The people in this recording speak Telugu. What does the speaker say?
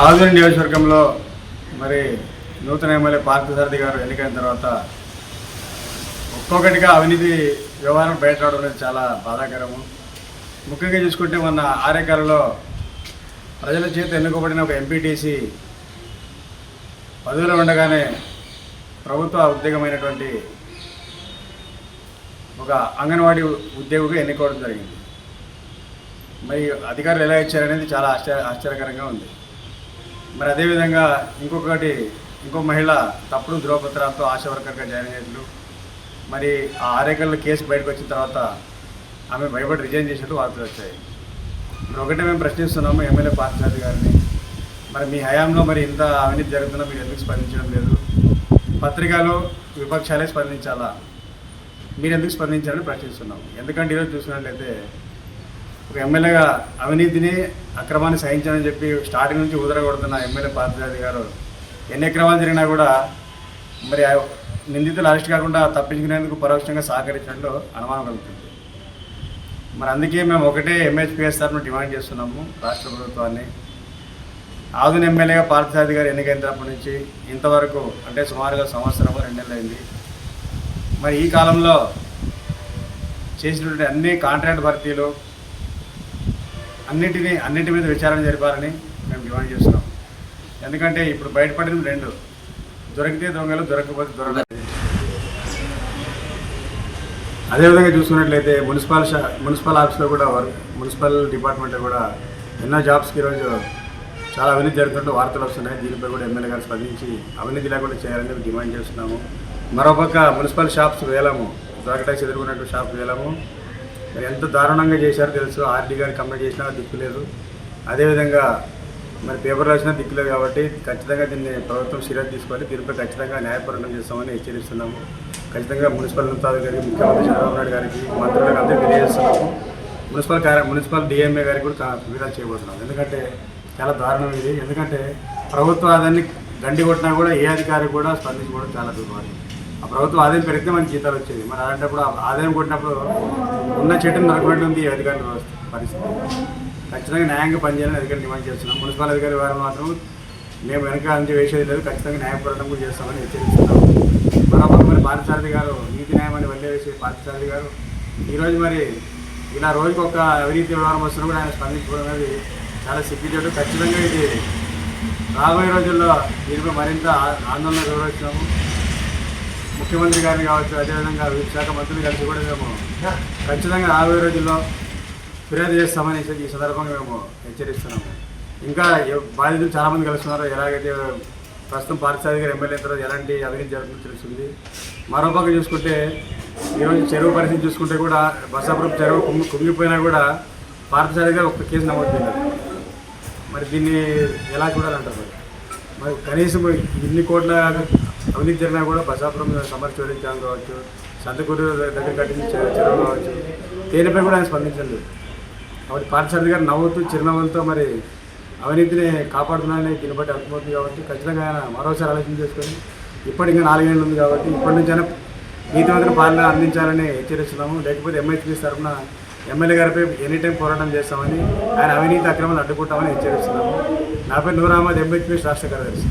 ఆధునిక నియోజకవర్గంలో మరి నూతన ఎమ్మెల్యే పార్థసారథి గారు ఎన్నికైన తర్వాత ఒక్కొక్కటిగా అవినీతి వ్యవహారం బయట రావడం అనేది చాలా బాధాకరము. ముఖ్యంగా చూసుకుంటే మొన్న ఆరేకాలలో ప్రజల చేత ఎన్నుకోబడిన ఒక ఎంపీటీసీ పదవిలో ఉండగానే ప్రభుత్వ ఉద్యోగమైనటువంటి ఒక అంగన్వాడీ ఉద్యోగిగా ఎన్నుకోవడం జరిగింది. మరి అధికారులు ఎలా ఇచ్చారనేది చాలా ఆశ్చర్య ఆశ్చర్యకరంగా ఉంది. మరి అదేవిధంగా ఇంకొకటి ఇంకో మహిళ తప్పుడు ధ్రువపత్రాలతో ఆశా వర్కర్గా జాయిన్ అయినట్లు మరి ఆ ఆరేకల్లో కేసు బయటకు వచ్చిన తర్వాత ఆమె భయపడి రిజైన్ చేసినట్టు వార్తలు వచ్చాయి. మరి ఒకటే మేము ప్రశ్నిస్తున్నాము ఎమ్మెల్యే పార్థసారథి గారిని. మరి మీ హయాంలో మరి ఇంత అవినీతి జరుగుతున్నా మీరు ఎందుకు స్పందించడం లేదు? పత్రికలు విపక్షాలే స్పందించాలా? మీరు ఎందుకు స్పందించాలని ప్రశ్నిస్తున్నాం ఎందుకంటే ఈరోజు చూసినట్లయితే ఒక ఎమ్మెల్యేగా అవినీతిని అక్రమాన్ని సహించాలని చెప్పి స్టార్టింగ్ నుంచి ఉదరగొడుతున్న ఎమ్మెల్యే పార్థాది గారు ఎన్ని అక్రమాలు జరిగినా కూడా మరి నిందితులు అరెస్ట్ కాకుండా తప్పించుకునేందుకు పరోక్షంగా సహకరించినట్లు అనుమానం కలుగుతుంది. మరి అందుకే మేము ఒకటే ఎంహెచ్పిఎస్ తరఫున డిమాండ్ చేస్తున్నాము రాష్ట్ర ప్రభుత్వాన్ని. ఆధున ఎమ్మెల్యేగా పార్థసాది గారు ఎన్నికైనప్పటి నుంచి ఇంతవరకు అంటే సుమారుగా సంవత్సరం రెండేళ్ళు అయింది మరి ఈ కాలంలో చేసినటువంటి అన్ని కాంట్రాక్ట్ భర్తీలు అన్నిటినీ అన్నిటి మీద విచారణ జరిపాలని మేము డిమాండ్ చేస్తున్నాం. ఎందుకంటే ఇప్పుడు బయటపడింది రెండు. దొరికితే దొంగలు దొరకకపోతే దొరకలేదు అదేవిధంగా చూసుకున్నట్లయితే మున్సిపల్ షా మున్సిపల్ ఆఫీస్లో కూడా మున్సిపల్ డిపార్ట్మెంట్లో కూడా ఎన్నో జాబ్స్కి ఈరోజు చాలా అవినీతి జరుగుతుంటే వార్తలు వస్తున్నాయి. దీనిపై కూడా ఎమ్మెల్యే గారు స్పందించి అవినీతి లేకుండా చేయాలని డిమాండ్ చేస్తున్నాము. మరోపక్క మున్సిపల్ షాప్స్ వేలము దొరకటాక్స్ ఎదుర్కొన్నట్టు షాప్ వేలము మరి ఎంత దారుణంగా చేశారో తెలుసు. ఆర్డీ గారు కంప్లైంట్ చేసినా దిక్కు లేదు. అదేవిధంగా మరి పేపర్ రాసినా దిక్కు లేదు కాబట్టి ఖచ్చితంగా దీన్ని ప్రభుత్వం సీరియస్ తీసుకొని దీనిపై ఖచ్చితంగా న్యాయపరణం చేస్తామని హెచ్చరిస్తున్నాము. ఖచ్చితంగా మున్సిపల్ ఉన్నతాధికారి గారికి ముఖ్యమంత్రి చంద్రబాబు నాయుడు గారికి మంత్రులకు అందరికీ తెలియజేస్తున్నాము. మున్సిపల్ కార్య మున్సిపల్ డిఎంఏ గారికి కూడా విధాలు చేయబోతున్నాం ఎందుకంటే చాలా దారుణం ఇది. ఎందుకంటే ప్రభుత్వ ఆదాయాన్ని గండి కొట్టినా కూడా ఏ అధికారి కూడా స్పందించుకోవడం చాలా దుర్మార్గం. ఆ ప్రభుత్వం ఆదాయం పెరిగితే మనకి జీతాలు వచ్చేది. మరి అలాంటప్పుడు ఆదాయం కొట్టినప్పుడు ఉన్న చెట్టును నరకనట్టు ఉంది అధికారుల వ్యవస్థ పరిస్థితి. ఖచ్చితంగా న్యాయంగా పనిచేయాలని అధికారులు డిమాండ్ చేస్తున్నాం మున్సిపల్ అధికారి వారు మాత్రం మేము వెనక అంచు వేసేది లేదు. ఖచ్చితంగా న్యాయ పోరాటం కూడా చేస్తామని హెచ్చరిస్తున్నాం. మరి పార్థసారథి గారు నీతి న్యాయం అని వెళ్ళే వేసే పార్థసారథి గారు ఈరోజు మరి ఇలా రోజుకి ఒక అవినీతి వ్యవహారం వస్తున్నా కూడా ఆయన స్పందించుకోవడం అనేది చాలా సిగ్గుచేటు. ఖచ్చితంగా ఇది రాబోయే రోజుల్లో దీనిపై మరింత ఆందోళన వివరించాము ముఖ్యమంత్రి గారిని కావచ్చు అదేవిధంగా శాఖ మంత్రులు కలిసి కూడా మేము ఖచ్చితంగా రాబోయే రోజుల్లో ఫిర్యాదు చేస్తామని ఈ సందర్భంగా మేము హెచ్చరిస్తున్నాము. ఇంకా బాధితులు చాలామంది కలుస్తున్నారు. ఎలాగైతే ప్రస్తుతం పారిశ్రామిక గారు ఎమ్మెల్యే తర్వాత ఎలాంటి అభివృద్ధి జరుగుతుందో తెలుస్తుంది. మరోపక్క చూసుకుంటే ఈరోజు చెరువు పరిస్థితి చూసుకుంటే కూడా బసాపురం చెరువు కుంగి కుంగిపోయినా కూడా పార్థసారథి ఒక కేసు నమోదు మరి దీన్ని ఎలా చూడాలంటారు? మరి? మరి కనీసం ఇన్ని కోట్ల అవినీతి జరిగినా కూడా బసాపురం సమర్ చోడించడం కావచ్చు సంతకూరు దగ్గర కట్టిన చెరువు కావచ్చు దేనిపై కూడా ఆయన స్పందించండి కాబట్టి పార్థసారథి గారు నవ్వుతూ చిరునవ్వులతో మరి అవినీతిని కాపాడుతున్నారని దీన్ని బట్టి అర్థమవుతుంది కాబట్టి ఖచ్చితంగా ఆయన మరోసారి ఆలోచన చేసుకొని ఇప్పటి ఇంకా నాలుగేళ్ళు ఉంది కాబట్టి ఇప్పటి నుంచైనా నీతివంతుల పాలన అందించాలని హెచ్చరిస్తున్నాము. లేకపోతే ఎంఐసీ తరఫున ఎమ్మెల్యే గారిపై ఎనీ టైం పోరాటం చేస్తామని ఆయన అవినీతి అక్రమాలు అడ్డుకుంటామని హెచ్చరిస్తున్నాము. నా పేరు నూర్ అహ్మద్ ఎంఐపీ రాష్ట్ర కార్యదర్శి.